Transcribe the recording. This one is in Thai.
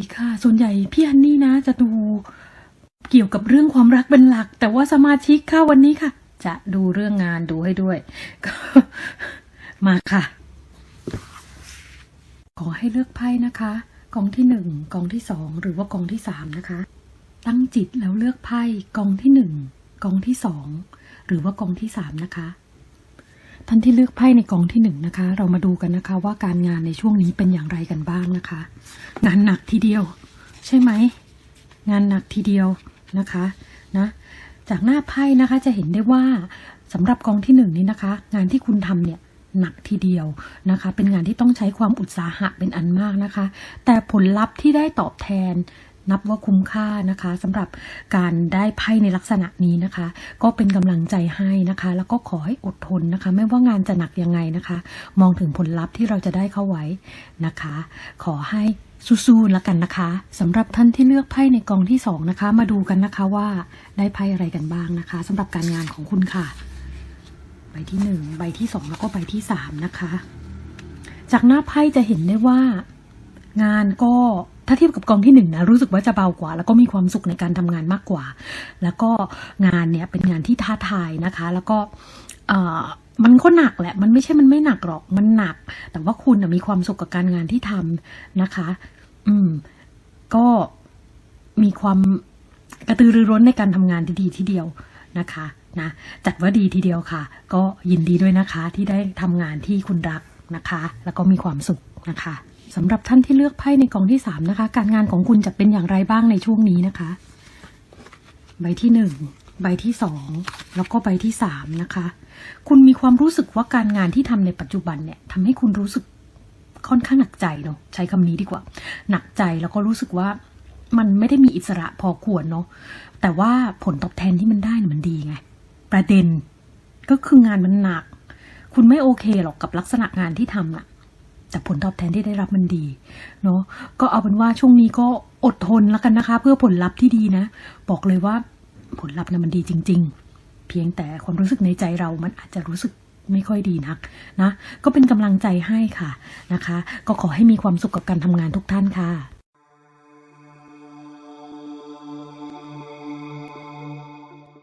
ีค่ะ ส่วนใหญ่พี่ฮันนี่นะจะดูเกี่ยวกับเรื่องความรักเป็นหลัก แต่ว่าสมาชิกค่ะวันนี้ค่ะ จะดูเรื่องงานดูให้ด้วย ก็มาค่ะ ขอให้เลือกไพ่นะคะ กองที่หนึ่งกองที่สองหรือว่ากองที่สามนะคะ ตั้งจิตแล้วเลือกไพ่กองที่หนึ่งกองที่สองหรือว่ากองที่สามนะคะ ท่านที่เลือกไพ่ในกองที่หนึ่งนะคะ เรามาดูกันนะคะว่าการงานในช่วงนี้เป็นอย่างไรกันบ้างนะคะ งานหนักทีเดียว ใช่ไหม งานหนักทีเดียวนะคะนะจากหน้าไพ่นะคะจะเห็นได้ว่าสำหรับกองที่หนึ่งนี้นะคะ งานที่คุณทำเนี่ยหนักทีเดียวนะคะ เป็นงานที่ต้องใช้ความอุตสาหะเป็นอันมากนะคะ แต่ผลลัพธ์ที่ได้ตอบแทน นับว่าคุ้มค่านะคะสำหรับการได้ไพ่ในลักษณะนี้นะคะ ก็เป็นกำลังใจให้นะคะ แล้วก็ขอให้อดทนนะคะ ไม่ว่างานจะหนักยังไงนะคะ มองถึงผลลัพธ์ที่เราจะได้เข้าไว้นะคะ ขอให้สู้ๆแล้วกันนะคะสำหรับท่านที่เลือกไพ่ในกองที่สองนะคะ มาดูกันนะคะว่าได้ไพ่อะไรกันบ้างนะคะสำหรับการงานของคุณค่ะ ใบที่หนึ่งใบที่สองแล้วก็ใบที่สามนะคะ จากหน้าไพ่จะเห็นได้ว่างานก็ ถ้าเทียบกับกองที่หนึ่งนะรู้สึกว่าจะเบากว่า แล้วก็มีความสุขในการทำงานมากกว่า แล้วก็งานเนี่ยเป็นงานที่ท้าทายนะคะ แล้วก็เอ่อมันก็หนักแหละ มันไม่ใช่มันไม่หนักหรอก มันหนัก แต่ว่าคุณมีความสุขกับการงานที่ทำนะคะ อืม ก็มีความกระตือรือร้นในการทำงานที่ดีทีเดียวนะคะนะจัดว่าดีทีเดียวค่ะ ก็ยินดีด้วยนะคะที่ได้ทำงานที่คุณรักนะคะ แล้วก็มีความสุขนะคะ สำหรับท่านที่เลือกไพ่ในกองที่สามนะคะ การงานของคุณจะเป็นอย่างไรบ้างในช่วงนี้นะคะ ใบที่หนึ่งใบที่สองแล้วก็ใบที่สามนะคะ คุณมีความรู้สึกว่าการงานที่ทำในปัจจุบันเนี่ยทำให้คุณรู้สึกค่อนข้างหนักใจเนาะใช้คำนี้ดีกว่า หนักใจแล้วก็รู้สึกว่ามันไม่ได้มีอิสระพอควรเนาะแต่ว่าผลตอบแทนที่มันได้เนี่ยมันดีไง ประเด็นก็คืองานมันหนัก คุณไม่โอเคหรอกกับลักษณะงานที่ทำน่ะ แต่ผลตอบแทนที่ได้รับมันดีเนาะก็เอาเป็นว่าช่วงนี้ก็อดทนแล้วกันนะคะ เพื่อผลลัพธ์ที่ดีนะ บอกเลยว่าผลลัพธ์นะมันดีจริง ๆ เพียงแต่ความรู้สึกในใจเรามันอาจจะรู้สึกไม่ค่อยดีนักนะ ก็เป็นกำลังใจให้ค่ะนะคะ ก็ขอให้มีความสุขกับการทำงานทุกท่านค่ะ